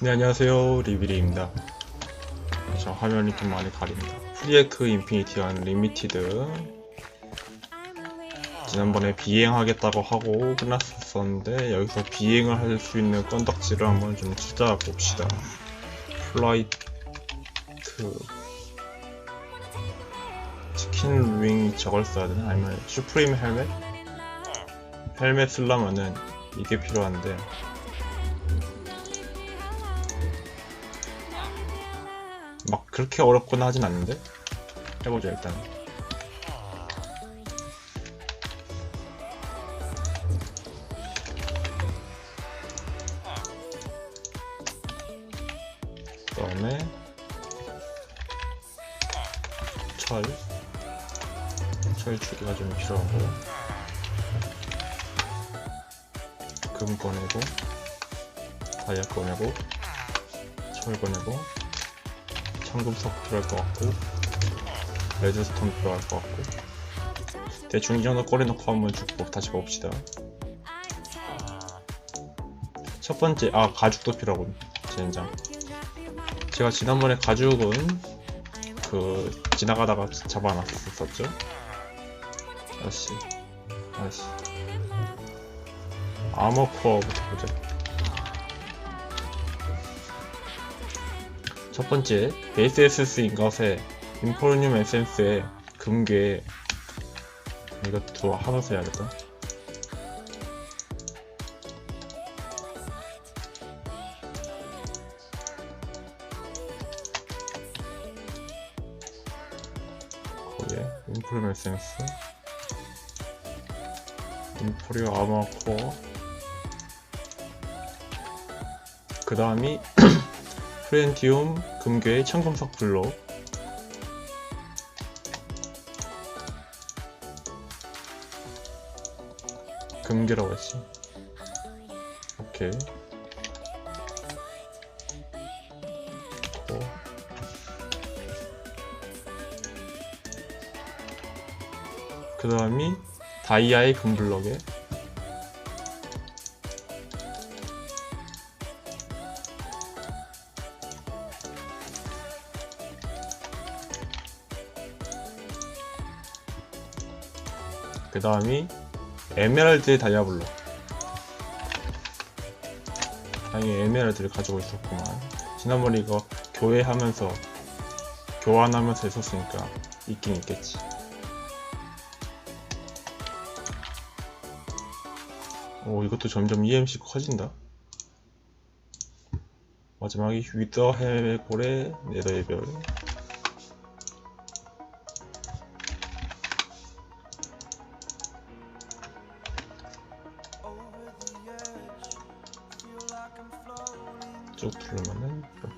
네 안녕하세요. 리비리입니다. 저 화면이 좀 많이 가립니다. 프리에크 인피니티한 리미티드. 지난번에 비행하겠다고 하고 끝났었는데 여기서 비행을 할 수 있는 건덕지를 한번 좀 찾아봅시다. 플라이트. 치킨 윙 저걸 써야 되나? 아니면 슈프림 헬멧? 헬멧 쓰려면은 이게 필요한데 막 그렇게 어렵거나 하진 않는데? 해보죠 일단. 그 다음에 철, 철두 개가 좀 필요하고. 금 꺼내고 다이아 꺼내고 철 꺼내고 청금석 필요할 것 같고 레드스톤 필요할 것 같고. 대충 이 정도 꺼내놓고 한번 죽고 다시 봅시다. 첫 번째 아 가죽도 필요하군 젠장. 제가 지난번에 가죽은 그 지나가다가 잡아놨었었죠? 아씨 아씨. 아머코어부터 보자 첫 번째 에센스 인것에 인포르늄 에센스에 금괴. 이것도 하면서 해야겠다 거기에 인포르늄 에센스. 인포리오 아머 코어. 그 다음이 프렌티움 금괴 청금석 블록. 금괴라고 했지. 오케이. 코. 그 다음이 다이아의 금블럭에 다음이 에메랄드의 다이아블로. 아니 에메랄드를 가지고 있었구만. 지난번에 이거 교회하면서 교환하면서 했었으니까 있긴 있겠지. 오 이것도 점점 EMC 커진다? 마지막이 위더 해골의 네더의 별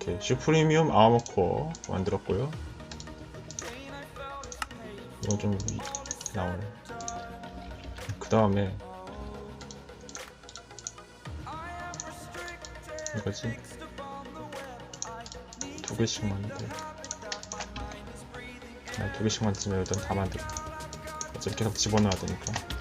이렇게 슈프리미엄 아머코어 만들었고요. 이건 좀 위, 나오네. 그 다음에 이거지? 두 개씩만 돼. 아, 두 개씩만 쓰면 일단 다 만들어. 어차피 계속 집어넣어야 되니까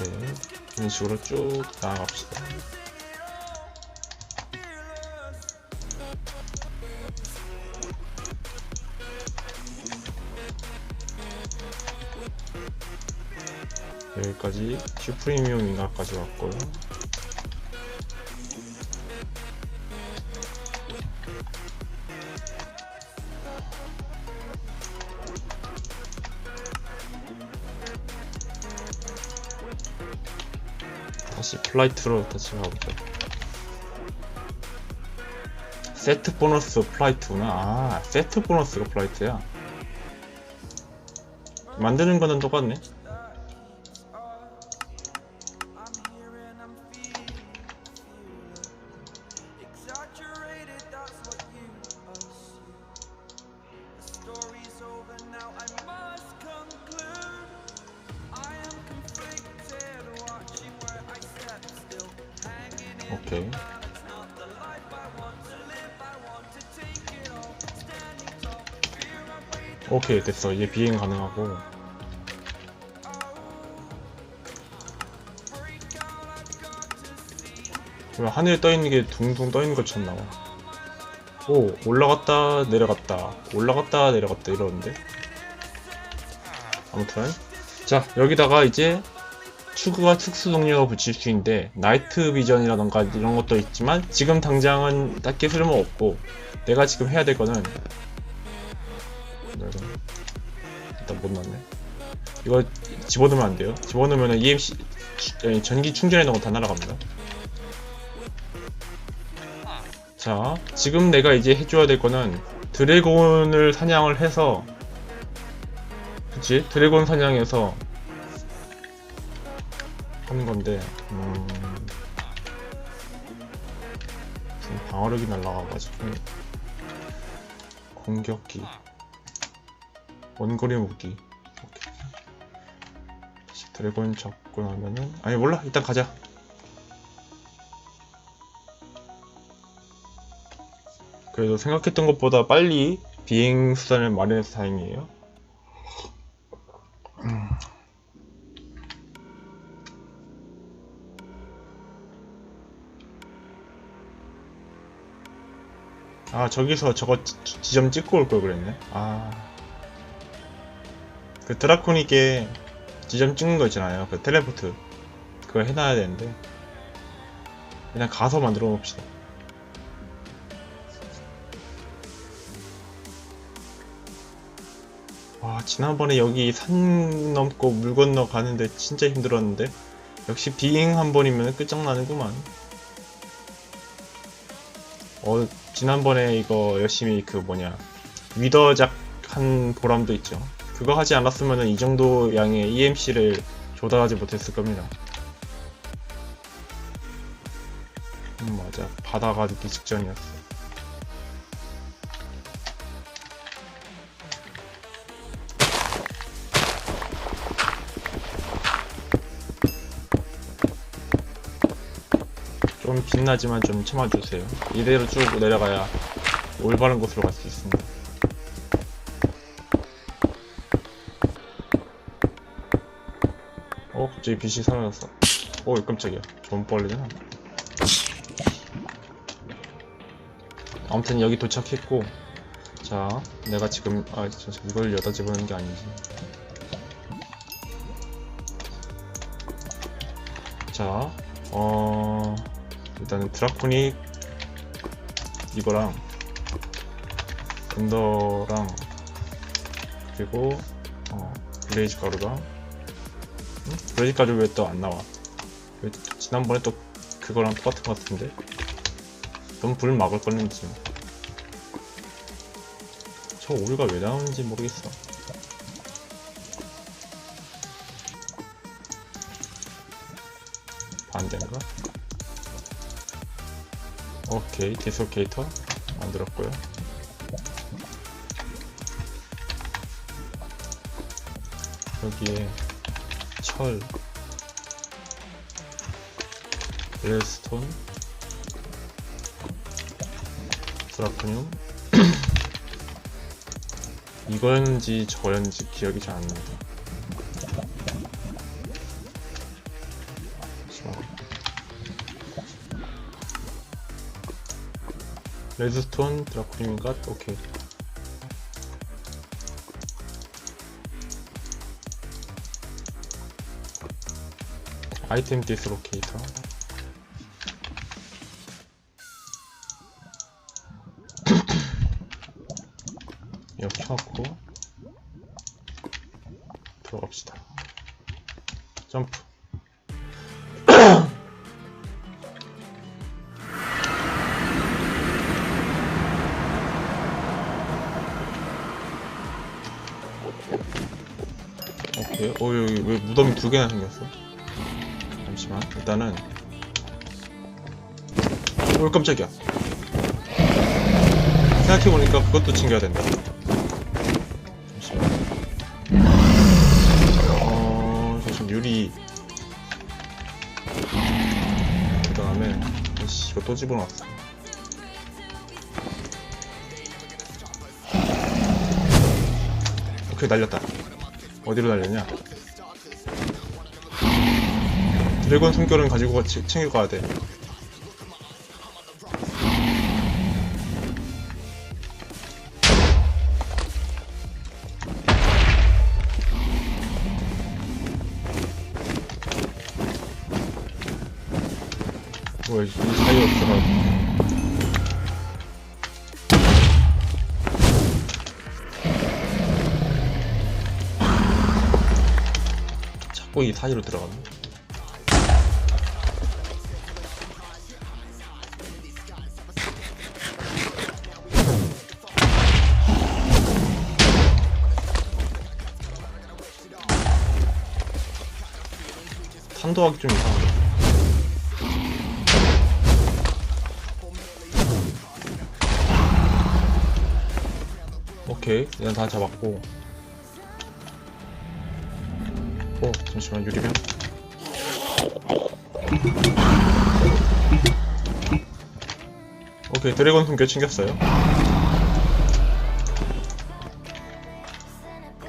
이렇게 이런 식으로 쭉 나아갑시다. 여기까지 슈프리미엄 인가까지 왔고요 다시 플라이트로 다시 가보자 세트 보너스 플라이트구나. 아 세트 보너스가 플라이트야. 만드는 거는 똑같네 오케이 됐어. 이제 비행 가능하고. 그럼 하늘에 떠있는 게 둥둥 떠있는 것처럼 나와. 오 올라갔다 내려갔다. 올라갔다 내려갔다 이러는데? 아무튼. 자 여기다가 이제 추구와 특수 동력을 붙일 수 있는데 나이트 비전이라던가 이런 것도 있지만 지금 당장은 딱히 쓸모없고 내가 지금 해야 될 거는 이거 일단 못 넣네. 이거 집어넣으면 안 돼요. 집어넣으면 EMC 아니, 전기 충전해 놓은 거 다 날아갑니다. 자 지금 내가 이제 해줘야 될 거는 드래곤을 사냥을 해서 그치? 드래곤 사냥해서 하는 건데 음... 지금 방어력이 날라가가지고 공격기 원거리 오케이. 다시 드래곤 잡고 나면은 아니 몰라. 일단 가자. 그래도 생각했던 것보다 빨리 비행 수단을 마련해서 다행이에요. 아 저기서 저거 지- 지점 찍고 올 걸 그랬네. 아 그 드라코닉에 지점 찍는 거 있잖아요. 그 텔레포트. 그거 해놔야 되는데 그냥 가서 만들어 봅시다. 와 지난번에 여기 산 넘고 물 건너 가는데 진짜 힘들었는데? 역시 비행 한 번이면 끝장나는구만. 어 지난번에 이거 열심히 그 뭐냐 위더작 한 보람도 있죠 그거 하지 않았으면 이 정도 양의 EMC를 조달하지 못했을 겁니다 음 맞아 바다가 늦기 직전이었어 좀 빛나지만 좀 참아주세요. 이대로 쭉 내려가야 올바른 곳으로 갈 수 있습니다. 어, 갑자기 빛이 사라졌어. 오, 깜짝이야. 존벌리잖아. 아무튼 여기 도착했고, 자, 내가 지금, 아, 저, 저 이걸 여다 집어넣는 게 아니지. 자, 어, 일단은 드라코닉 이거랑 근더랑 그리고 어, 블레이즈 가루랑 응? 블레이즈 가루 왜또 안 나와? 왜 또- 지난번에 또 그거랑 똑같은 것 같은데? 그럼 불 막을 거는지 저 오류가 왜 나오는지 모르겠어 반대인가? 오케이 디스로케이터 만들었고요 여기에 철 레스톤 드라코늄 이거였는지 저였는지 기억이 잘 안 납니다. 레드스톤 드라쿠님인가? 오케이 아이템 디스로케이터 켜놓고 들어갑시다 점프 오케이. 어, 여기 왜 무덤이 두 개나 생겼어? 잠시만. 일단은. 오, 깜짝이야. 생각해보니까 그것도 챙겨야 된다. 어, 유리. 그 다음에, 씨, 이거 또 집어넣었어. 오케이, 날렸다. 어디로 날렸냐? 일권 숨결은 가지고 같이 챙겨가야 돼. 뭐야, 이 사이 없어가지고. 자꾸 이 사이로 들어가네. 탄도하기 좀 이상한데 오케이. 일단 다 잡았고. 어 잠시만 유리병. 오케이 드래곤 숨겨 챙겼어요.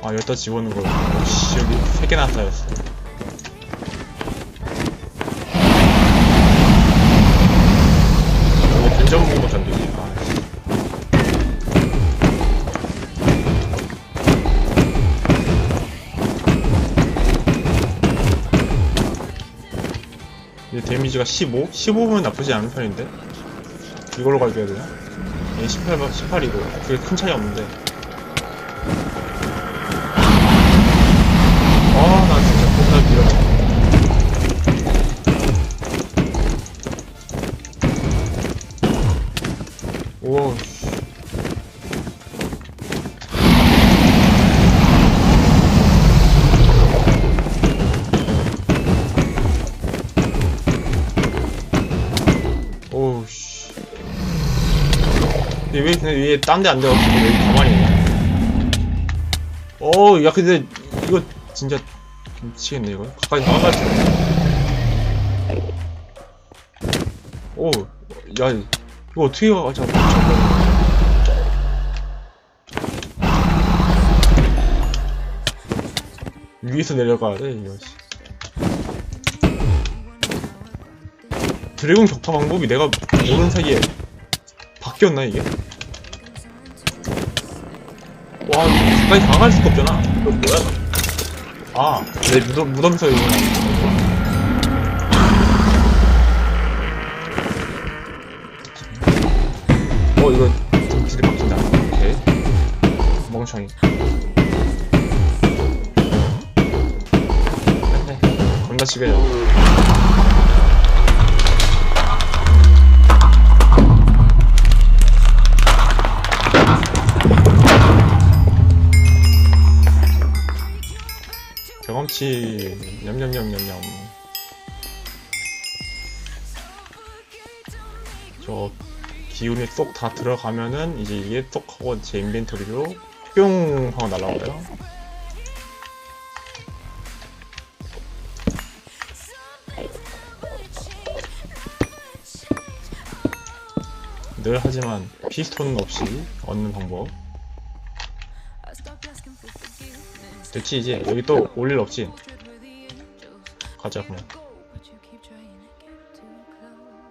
아 여기다 집어넣은 걸 오씨 여기 세 개나 쌓였어 데미지가 15? 15면 나쁘지 않은 편인데 이걸로 갈겨야 되나? 얘 18, 18이고 그게 큰 차이 없는데 근데 얘딴 데 안 돼가지고 왜 가만히 있냐? 어, 야, 근데 이거 진짜 미치겠네, 이거. 가까이 나가갈 수 오, 야, 이거 어떻게 가자. 위에서 내려가야 돼, 이거. 씨. 드래곤 격파 방법이 내가 모르는 사이에 바뀌었나 이게? 와 가까이 다가갈 수가 없잖아. 이거 뭐야? 아내 무덤, 무덤에서 이거. 어 이거 좀 길이 바뀐다. 오케이. 멍청이. 겁나 치게 요 경험치 냠냠냠냠냠. 저 기운이 쏙 다 들어가면은 이제 이게 쏙 하고 제 인벤토리로 뿅 하고 날라와요. 늘 하지만 피스톤은 없이 얻는 방법 됐지 이제 여기 또 올 일 없지 가자 그럼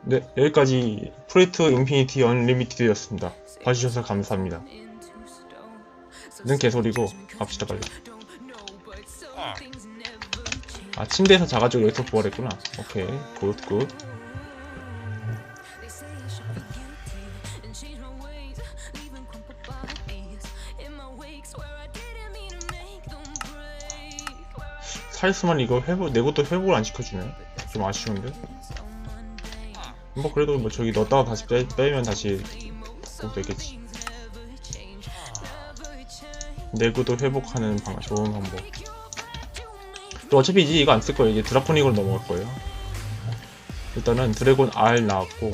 네 여기까지 프레이트 인피니티 언리미티드였습니다. 봐주셔서 감사합니다. 는 개소리고 갑시다 빨리. 아 침대에서 자가지고 여기서 부활했구나. 오케이 굿굿 살수만 이거 회복 내 것도 회복을 안 시켜주네. 좀 아쉬운데? 뭐 그래도 뭐 저기 넣었다가 다시 빼, 빼면 다시 복구되겠지. 내구도 회복하는 방 좋은 방법. 또 어차피 이제 이거 안 쓸 거예요. 이제 드라포닉으로 넘어갈 거예요. 일단은 드래곤 R 나왔고.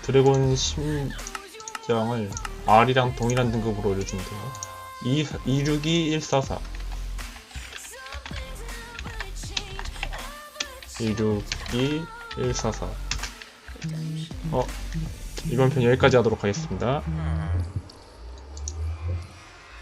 드래곤 심장을 R이랑 동일한 등급으로 올려주면 돼요 2, 262 144 262 144 어 이번 편 여기까지 하도록 하겠습니다